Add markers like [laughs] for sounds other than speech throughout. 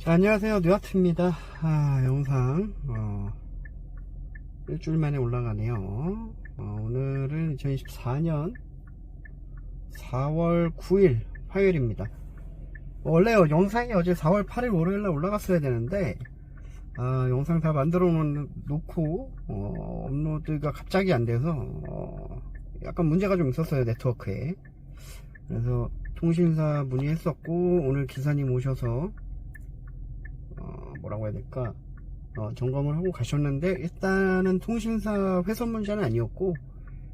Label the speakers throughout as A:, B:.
A: 자, 안녕하세요. 뉴아트입니다. 아, 영상, 어, 일주일 만에 올라가네요. 어, 오늘은 2024년 4월 9일 화요일입니다. 원래요, 영상이 어제 4월 8일 월요일날 올라갔어야 되는데, 아, 영상 다 만들어 놓고, 어, 업로드가 갑자기 안 돼서, 어, 약간 문제가 좀 있었어요, 네트워크에. 그래서 통신사 문의했었고, 오늘 기사님 오셔서, 어, 뭐라고 해야 될까? 어, 점검을 하고 가셨는데 일단은 통신사 훼손 문제는 아니었고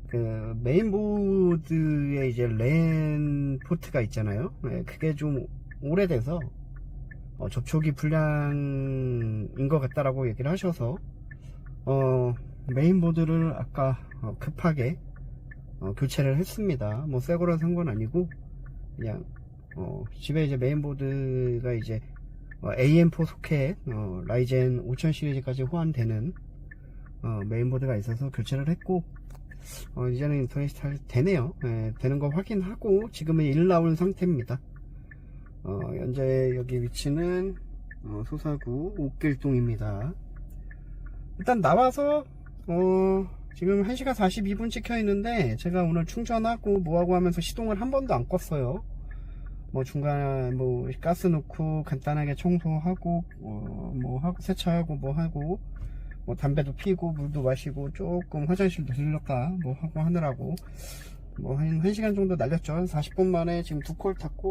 A: 그 메인보드에 이제 랜 포트가 있잖아요. 네, 그게 좀 오래돼서 어, 접촉이 불량인 것 같다라고 얘기를 하셔서 어, 메인보드를 아까 어, 급하게 어, 교체를 했습니다. 뭐 새거라 산건 아니고 그냥 어, 집에 이제 메인보드가 이제 어, AM4 소켓 어, 라이젠 5000 시리즈까지 호환되는 어, 메인보드가 있어서 교체를 했고 어, 이제는 인터넷이 잘 되네요. 예, 되는 거 확인하고 지금은 일 나온 상태입니다. 어, 현재 여기 위치는 어, 소사구 옥길동입니다. 일단 나와서 어, 지금 1시간 42분 찍혀 있는데 제가 오늘 충전하고 뭐하고 하면서 시동을 한 번도 안 껐어요 뭐 중간 뭐 가스 넣고 간단하게 청소하고 어, 뭐 하고 세차하고 뭐 하고 뭐 담배도 피고 물도 마시고 조금 화장실도 들렀다 뭐 하고 하느라고 뭐 한 1시간 정도 날렸죠. 한 40분 만에 지금 두 콜 탔고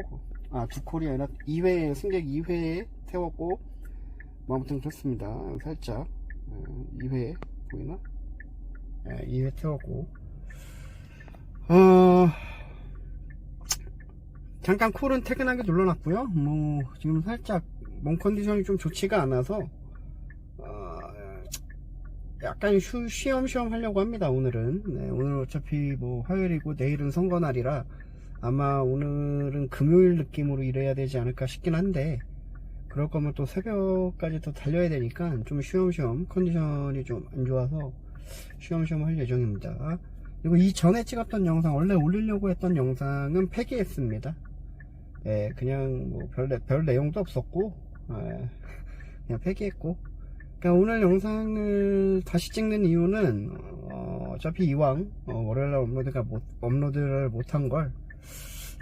A: 아 두 콜이 아니라 2회 승객 2회에 태웠고 뭐 아무튼 좋습니다. 살짝 2회 보이나? 네, 2회 태웠고. 어 잠깐 콜은 퇴근하게 눌러놨고요. 뭐 지금 살짝 몸 컨디션이 좀 좋지가 않아서 어, 약간 쉬, 쉬엄쉬엄 하려고 합니다. 오늘은 네, 오늘 어차피 뭐 화요일이고 내일은 선거날이라 아마 오늘은 금요일 느낌으로 일해야 되지 않을까 싶긴 한데 그럴 거면 또 새벽까지 더 달려야 되니까 좀 쉬엄쉬엄 컨디션이 좀 안 좋아서 쉬엄쉬엄 할 예정입니다. 그리고 이 전에 찍었던 영상 원래 올리려고 했던 영상은 폐기했습니다. 예, 그냥 뭐 별, 별 내용도 없었고, 예, 그냥 폐기했고. 그러니까 오늘 영상을 다시 찍는 이유는, 어, 어차피 이왕, 어, 월요일날 업로드가 못, 업로드를 못한 걸,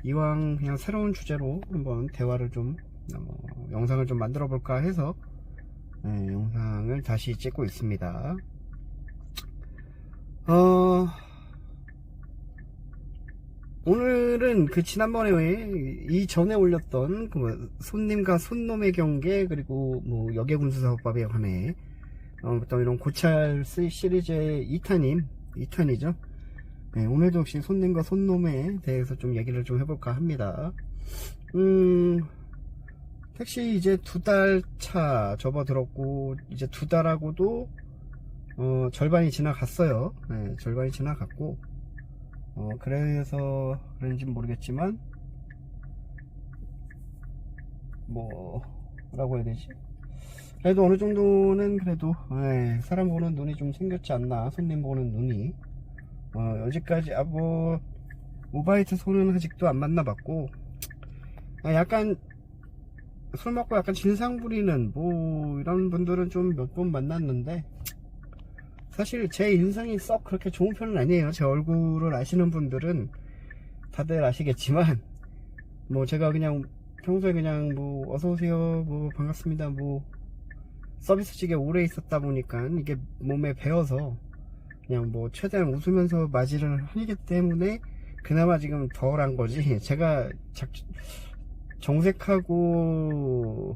A: 이왕 그냥 새로운 주제로 한번 대화를 좀, 어, 영상을 좀 만들어 볼까 해서, 예, 영상을 다시 찍고 있습니다. 어, 오늘은 그 지난번에 왜 이 전에 올렸던 그 손님과 손놈의 경계 그리고 뭐 역외군수사업법에 관해 어, 어떤 이런 고찰 시리즈의 2탄임 2탄이죠. 네, 오늘도 역시 손님과 손놈에 대해서 좀 얘기를 좀 해볼까 합니다. 음 택시 이제 두 달 차 접어들었고 이제 두 달하고도 어, 절반이 지나갔어요. 네, 절반이 지나갔고 어, 그래서 그런지 모르겠지만, 뭐, 뭐라고 해야 되지? 그래도 어느 정도는 그래도, 에 사람 보는 눈이 좀 생겼지 않나, 손님 보는 눈이. 어, 여지까지, 아, 뭐, 오바이트 손은 아직도 안 만나봤고, 아, 약간, 술 먹고 약간 진상 부리는, 뭐, 이런 분들은 좀 몇 번 만났는데, 사실 제 인상이 썩 그렇게 좋은 편은 아니에요. 제 얼굴을 아시는 분들은 다들 아시겠지만, 뭐 제가 그냥 평소에 그냥 뭐 어서오세요, 뭐 반갑습니다, 뭐 서비스직에 오래 있었다 보니까 이게 몸에 배어서 그냥 뭐 최대한 웃으면서 맞이를 하기 때문에 그나마 지금 덜한 거지. [laughs] 제가 작, 정색하고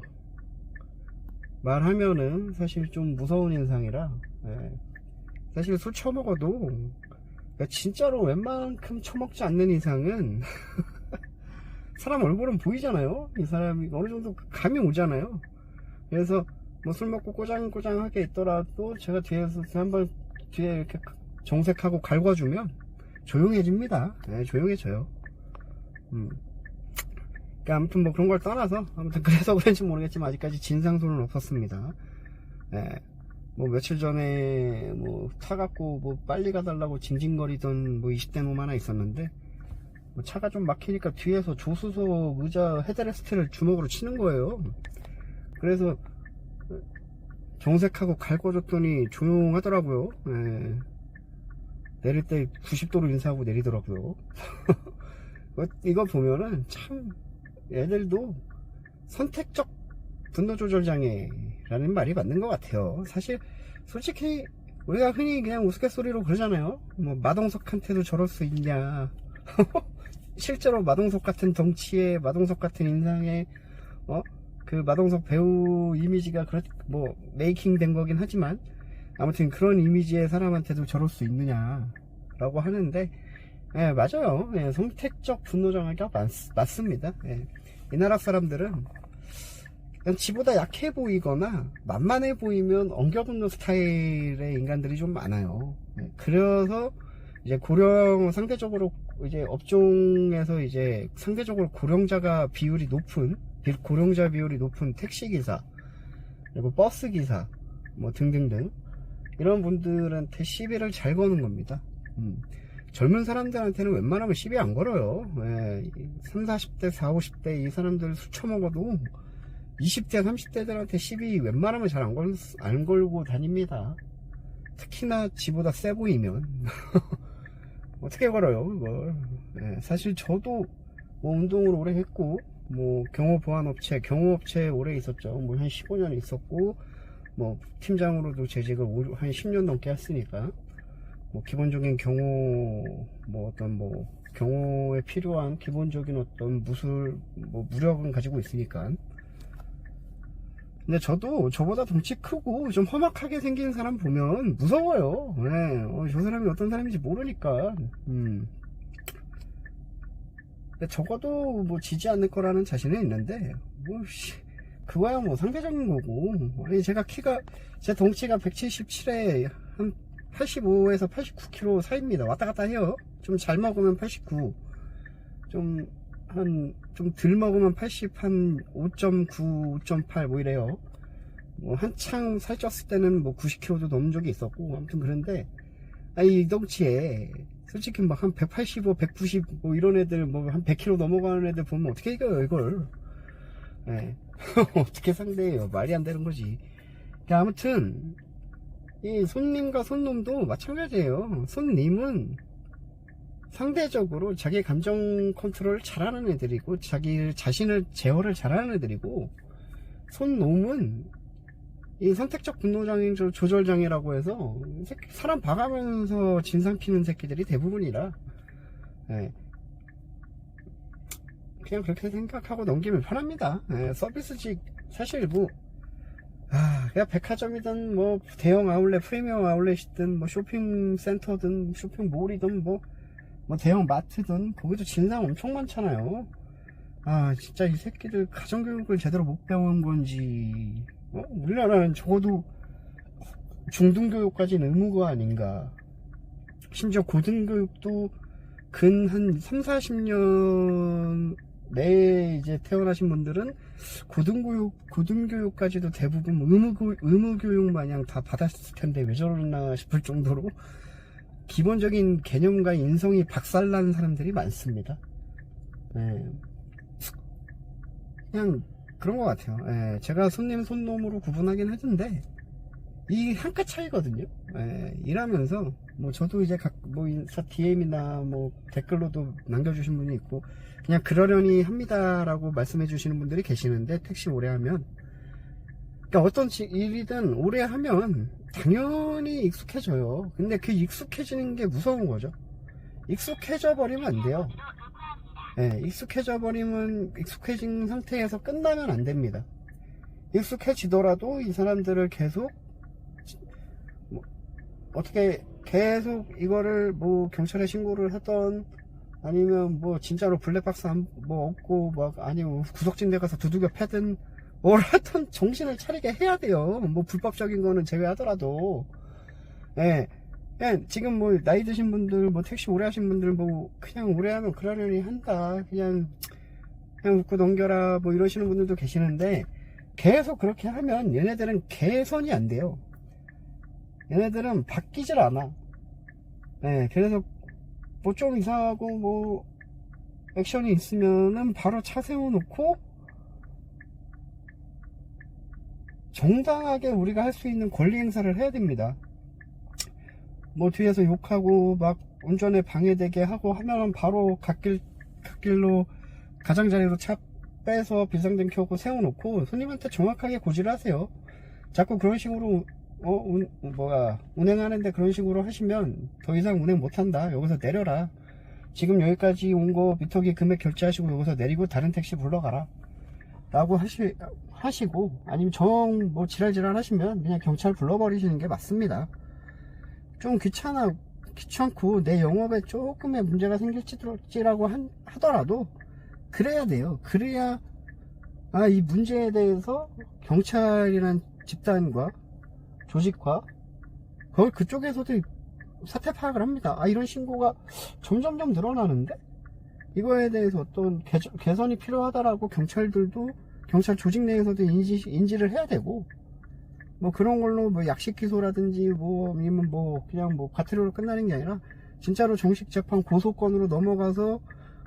A: 말하면은 사실 좀 무서운 인상이라, 예. 사실 술 처먹어도 그러니까 진짜로 웬만큼 처먹지 않는 이상은 [laughs] 사람 얼굴은 보이잖아요. 이 사람이 어느 정도 감이 오잖아요. 그래서 뭐 술 먹고 꼬장꼬장하게 있더라도 제가 뒤에서 한번 뒤에 이렇게 정색하고 갈궈주면 조용해집니다. 네, 조용해져요. 음. 그러니까 아무튼 뭐 그런 걸 떠나서 아무튼 그래서 [laughs] 그런지 모르겠지만 아직까지 진상소는 없었습니다. 네. 뭐 며칠 전에 뭐 타갖고 뭐 빨리 가달라고 징징거리던 뭐 20대 놈 하나 있었는데 뭐 차가 좀 막히니까 뒤에서 조수석 의자 헤드레스트를 주먹으로 치는 거예요 그래서 정색하고 갈궈줬더니 조용하더라고요. 예. 내릴 때 90도로 인사하고 내리더라고요. [laughs] 어, 이거 보면은 참 애들도 선택적 분노 조절 장애라는 말이 맞는 것 같아요. 사실 솔직히 우리가 흔히 그냥 우스갯소리로 그러잖아요. 뭐 마동석한테도 저럴 수 있냐. [laughs] 실제로 마동석 같은 덩치에 마동석 같은 인상에 어? 그 마동석 배우 이미지가 그렇 뭐 메이킹 된 거긴 하지만 아무튼 그런 이미지의 사람한테도 저럴 수 있느냐라고 하는데 예, 맞아요. 예, 선택적 분노 장애가 맞, 맞습니다. 예. 이 나라 사람들은 지보다 약해 보이거나 만만해 보이면 엉겨붙는 스타일의 인간들이 좀 많아요. 예, 그래서 이제 고령 상대적으로 이제 업종에서 이제 상대적으로 고령자가 비율이 높은 비- 고령자 비율이 높은 택시 기사 그리고 버스 기사 뭐 등등등 이런 분들한테 시비를 잘 거는 겁니다. 음. 젊은 사람들한테는 웬만하면 시비 안 걸어요. 예, 3, 40대, 4, 50대 이 사람들 술 처먹어도 20대, 30대들한테 시비 웬만하면 잘 안 걸, 안 걸고 다닙니다. 특히나 지보다 세 보이면. [laughs] 어떻게 걸어요, 그걸. 예, 사실 저도 뭐 운동을 오래 했고, 뭐 경호보안업체, 경호업체에 오래 있었죠. 뭐 한 15년 있었고, 뭐 팀장으로도 재직을 오- 한 10년 넘게 했으니까. 뭐 기본적인 경호 뭐 어떤 뭐 경호에 필요한 기본적인 어떤 무술 뭐 무력은 가지고 있으니까 근데 저도 저보다 덩치 크고 좀 험악하게 생긴 사람 보면 무서워요 네, 어, 저 사람이 어떤 사람인지 모르니까 음. 근데 적어도 뭐 지지 않을 거라는 자신은 있는데 뭐 씨, 그거야 뭐 상대적인 거고 아니 제가 키가 제 덩치가 177에 한 85에서 89kg 사이입니다. 왔다 갔다 해요. 좀 잘 먹으면 89. 좀, 한, 좀 덜 먹으면 80, 한 5.9, 5.8 뭐 이래요. 뭐 한창 살쪘을 때는 뭐 90kg도 넘은 적이 있었고, 아무튼 그런데, 아이 덩치에, 솔직히 막 한 185, 190, 뭐 이런 애들, 뭐 한 100kg 넘어가는 애들 보면 어떻게 이겨요, 이걸. 예. [laughs] 어떻게 상대해요. 말이 안 되는 거지. 아무튼, 이 손님과 손놈도 마찬가지예요. 손님은 상대적으로 자기 감정 컨트롤을 잘하는 애들이고 자기 자신을 제어를 잘하는 애들이고 손놈은 이 선택적 분노장애 조절장애라고 해서 사람 봐가면서 진상 피는 새끼들이 대부분이라 예. 그냥 그렇게 생각하고 넘기면 편합니다. 예, 서비스직 사실 뭐 아, 그냥 백화점이든 뭐 대형 아울렛, 프리미엄 아울렛이든 뭐 쇼핑센터든 쇼핑몰이든 뭐, 뭐 대형 마트든 거기도 진상 엄청 많잖아요. 아, 진짜 이 새끼들 가정교육을 제대로 못 배운 건지, 어? 우리나라는 적어도 중등교육까지는 의무가 아닌가. 심지어 고등교육도 근 한 3, 40년 내에 이제 태어나신 분들은 고등교육, 고등교육까지도 대부분 의무교, 의무교육 마냥 다 받았을 텐데 왜 저러나 싶을 정도로 기본적인 개념과 인성이 박살난 사람들이 많습니다. 예. 그냥 그런 것 같아요. 예, 제가 손님 손놈으로 구분하긴 했는데 이 한 끗 차이거든요. 예, 일하면서 뭐 저도 이제 각뭐 인스타 DM이나 뭐 댓글로도 남겨주신 분이 있고 그냥 그러려니 합니다라고 말씀해 주시는 분들이 계시는데 택시 오래 하면 그러니까 어떤 지- 일이든 오래 하면 당연히 익숙해져요. 근데 그 익숙해지는 게 무서운 거죠. 익숙해져 버리면 안 돼요. 예, 익숙해져 버리면 익숙해진 상태에서 끝나면 안 됩니다. 익숙해지더라도 이 사람들을 계속 뭐 어떻게 계속 이거를 뭐 경찰에 신고를 하던 아니면 뭐 진짜로 블랙박스 한, 뭐 없고 막 아니면 구석진데 가서 두들겨 패든 뭘 하든 정신을 차리게 해야 돼요. 뭐 불법적인 거는 제외하더라도 예. 그냥 지금 뭐 나이 드신 분들 뭐 택시 오래 하신 분들 뭐 그냥 오래 하면 그러려니 한다. 그냥 그냥 웃고 넘겨라 뭐 이러시는 분들도 계시는데 계속 그렇게 하면 얘네들은 개선이 안 돼요. 얘네들은 바뀌질 않아. 네, 그래서 뭐 좀 이상하고 뭐 액션이 있으면은 바로 차 세워놓고 정당하게 우리가 할 수 있는 권리 행사를 해야 됩니다. 뭐 뒤에서 욕하고 막 운전에 방해되게 하고 하면 바로 갓길 갓길로 가장자리로 차 빼서 비상등 켜고 세워놓고 손님한테 정확하게 고지를 하세요. 자꾸 그런 식으로 어, 운, 뭐야, 운행하는데 그런 식으로 하시면 더 이상 운행 못한다. 여기서 내려라. 지금 여기까지 온 거 미터기 금액 결제하시고 여기서 내리고 다른 택시 불러가라. 라고 하시, 하시고, 아니면 정, 뭐, 지랄지랄 하시면 그냥 경찰 불러버리시는 게 맞습니다. 좀 귀찮아, 귀찮고 내 영업에 조금의 문제가 생길지라고 한- 하더라도 그래야 돼요. 그래야, 아, 이 문제에 대해서 경찰이란 집단과 조직과 그걸 그쪽에서도 사태 파악을 합니다. 아 이런 신고가 점점점 늘어나는데 이거에 대해서 어떤 개선이 필요하다라고 경찰들도 경찰 조직 내에서도 인지 인지를 해야 되고 뭐 그런 걸로 뭐 약식 기소라든지 뭐 아니면 뭐 그냥 뭐 과태료로 끝나는 게 아니라 진짜로 정식 재판 고소권으로 넘어가서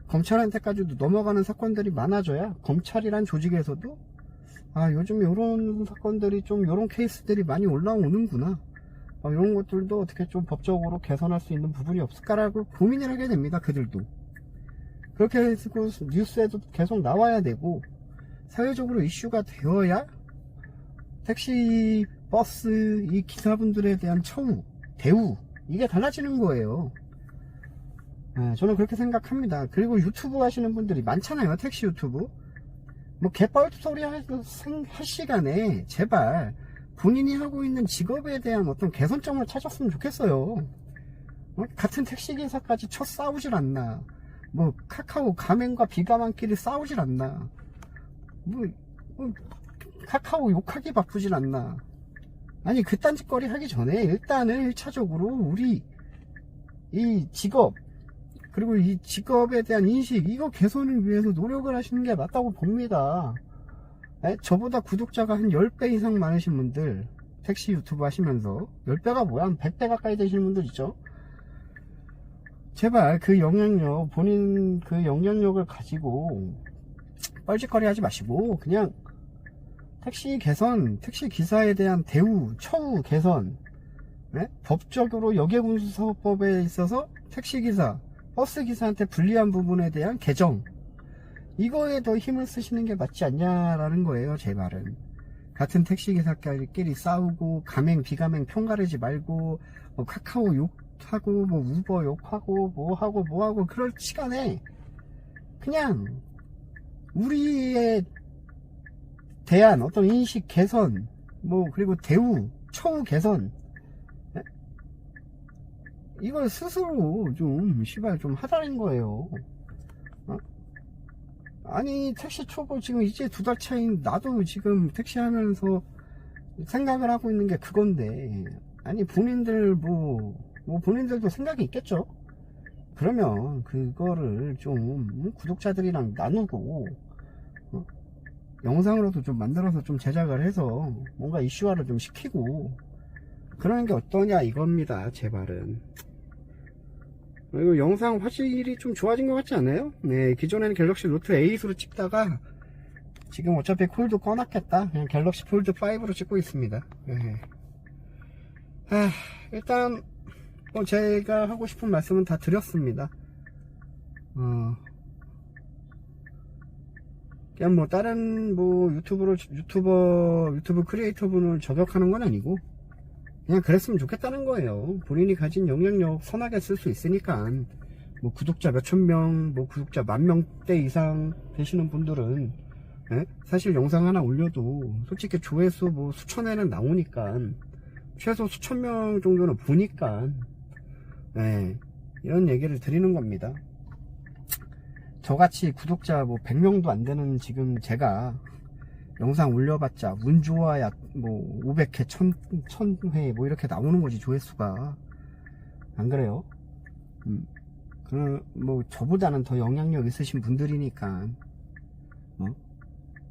A: 검찰한테까지도 넘어가는 사건들이 많아져야 검찰이란 조직에서도 아 요즘 요런 사건들이 좀 요런 케이스들이 많이 올라오는구나. 아, 이런 것들도 어떻게 좀 법적으로 개선할 수 있는 부분이 없을까라고 고민을 하게 됩니다 그들도. 그렇게 해서 뉴스에도 계속 나와야 되고 사회적으로 이슈가 되어야 택시 버스 이 기사분들에 대한 처우 대우 이게 달라지는 거예요 네, 저는 그렇게 생각합니다 그리고 유튜브 하시는 분들이 많잖아요 택시 유튜브 뭐 개뻘 소리 할, 생- 할 시간에 제발 본인이 하고 있는 직업에 대한 어떤 개선점을 찾았으면 좋겠어요. 어? 같은 택시기사까지 쳐 싸우질 않나. 뭐 카카오 가맹과 비가망끼리 싸우질 않나. 뭐, 뭐 카카오 욕하기 바쁘질 않나. 아니 그딴 짓거리 하기 전에 일단은 1차적으로 우리 이 직업 그리고 이 직업에 대한 인식 이거 개선을 위해서 노력을 하시는 게 맞다고 봅니다 에? 저보다 구독자가 한 10배 이상 많으신 분들 택시 유튜브 하시면서 10배가 뭐야 한 100배 가까이 되시는 분들 있죠 제발 그 영향력 본인 그 영향력을 가지고 뻘짓거리 하지 마시고 그냥 택시 개선 택시 기사에 대한 대우 처우 개선 네? 법적으로 여객운수사업법에 있어서 택시 기사 버스 기사한테 불리한 부분에 대한 개정 이거에 더 힘을 쓰시는 게 맞지 않냐라는 거예요 제 말은 같은 택시 기사끼리 싸우고 가맹 비가맹 평가르지 말고 뭐 카카오 욕하고 뭐 우버 욕하고 뭐 하고 뭐 하고 그럴 시간에 그냥 우리에 대한 어떤 인식 개선 뭐 그리고 대우 처우 개선 이걸 스스로 좀 시발 좀 하라는 거예요. 어? 아니 택시 초보 지금 이제 두 달 차인 나도 지금 택시 하면서 생각을 하고 있는 게 그건데 아니 본인들 뭐, 뭐 본인들도 생각이 있겠죠. 그러면 그거를 좀 구독자들이랑 나누고 어? 영상으로도 좀 만들어서 좀 제작을 해서 뭔가 이슈화를 좀 시키고 그러는 게 어떠냐 이겁니다 제 말은 그리고 영상 화질이 좀 좋아진 것 같지 않아요? 네, 기존에는 갤럭시 노트 8으로 찍다가 지금 어차피 콜도 꺼놨겠다. 그냥 갤럭시 폴드 5로 찍고 있습니다. 네. 아, 일단 뭐 제가 하고 싶은 말씀은 다 드렸습니다. 어, 그냥 뭐 다른 뭐 유튜브로 유튜버 유튜브 크리에이터 분을 저격하는 건 아니고 그냥 그랬으면 좋겠다는 거예요. 본인이 가진 영향력 선하게 쓸 수 있으니까. 뭐 구독자 몇천 명, 뭐 구독자 만 명대 이상 되시는 분들은 예? 사실 영상 하나 올려도 솔직히 조회수 뭐 수천에는 나오니까 최소 수천 명 정도는 보니까 예, 이런 얘기를 드리는 겁니다. 저같이 구독자 뭐 100명도 안 되는 지금 제가 영상 올려봤자 운 좋아야 뭐 500회, 1000, 1000회 뭐 이렇게 나오는 거지 조회수가 안 그래요? 음, 그, 뭐 저보다는 더 영향력 있으신 분들이니까 어?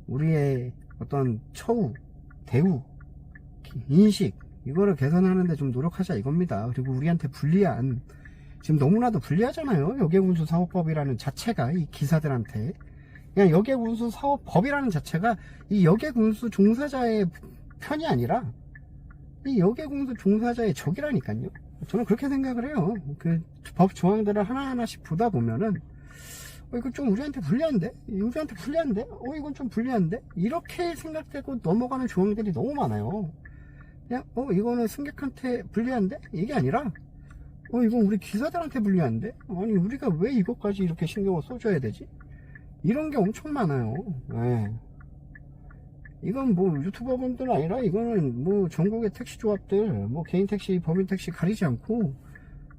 A: 우리의 어떤 처우, 대우, 인식 이거를 개선하는데 좀 노력하자 이겁니다. 그리고 우리한테 불리한 지금 너무나도 불리하잖아요. 여객운수 사업법이라는 자체가 이 기사들한테 그냥 여객운수 사업법이라는 자체가 이 여객운수 종사자의 편이 아니라 이 여객공사 종사자의 적이라니까요. 저는 그렇게 생각을 해요. 그 법 조항들을 하나하나씩 보다 보면은 어, 이거 좀 우리한테 불리한데? 우리한테 불리한데? 어, 이건 좀 불리한데? 이렇게 생각되고 넘어가는 조항들이 너무 많아요. 그냥, 어, 이거는 승객한테 불리한데? 이게 아니라, 어, 이건 우리 기사들한테 불리한데? 아니, 우리가 왜 이것까지 이렇게 신경을 써줘야 되지? 이런 게 엄청 많아요. 예. 이건 뭐 유튜버분들 아니라 이거는 뭐 전국의 택시 조합들, 뭐 개인 택시, 법인 택시 가리지 않고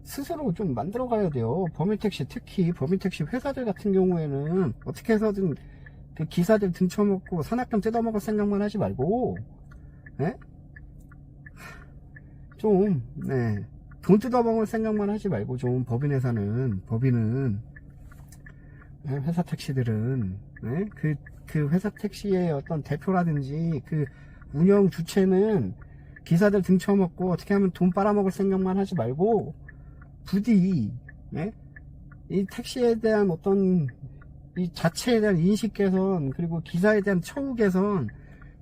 A: 스스로 좀 만들어 가야 돼요. 법인 택시, 특히 법인 택시 회사들 같은 경우에는 어떻게 해서든 그 기사들 등쳐먹고 산악금 뜯어먹을 생각만 하지 말고, 예? 좀, 네. 돈 뜯어먹을 생각만 하지 말고 좀 법인 회사는, 법인은, 네, 회사 택시들은, 네? 그, 그 회사 택시의 어떤 대표라든지 그 운영 주체는 기사들 등쳐먹고 어떻게 하면 돈 빨아먹을 생각만 하지 말고 부디, 네? 이 택시에 대한 어떤 이 자체에 대한 인식 개선 그리고 기사에 대한 처우 개선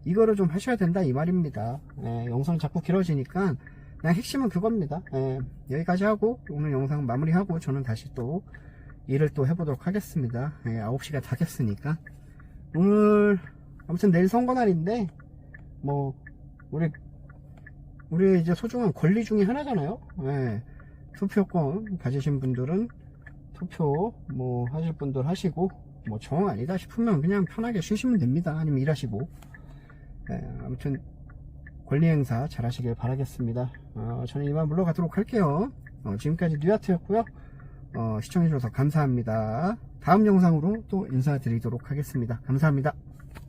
A: 이거를 좀 하셔야 된다 이 말입니다. 예, 영상 자꾸 길어지니까 그냥 핵심은 그겁니다. 예, 여기까지 하고 오늘 영상 마무리하고 저는 다시 또 일을 또 해보도록 하겠습니다. 예, 9시가 다 됐으니까 오늘 아무튼 내일 선거날인데 뭐 우리 우리 이제 소중한 권리 중에 하나잖아요. 예, 투표권 가지신 분들은 투표 뭐 하실 분들 하시고 뭐 정 아니다 싶으면 그냥 편하게 쉬시면 됩니다. 아니면 일하시고 예, 아무튼 권리 행사 잘 하시길 바라겠습니다. 어, 저는 이만 물러가도록 할게요. 어, 지금까지 뉴아트였고요. 어, 시청해주셔서 감사합니다. 다음 영상으로 또 인사드리도록 하겠습니다. 감사합니다.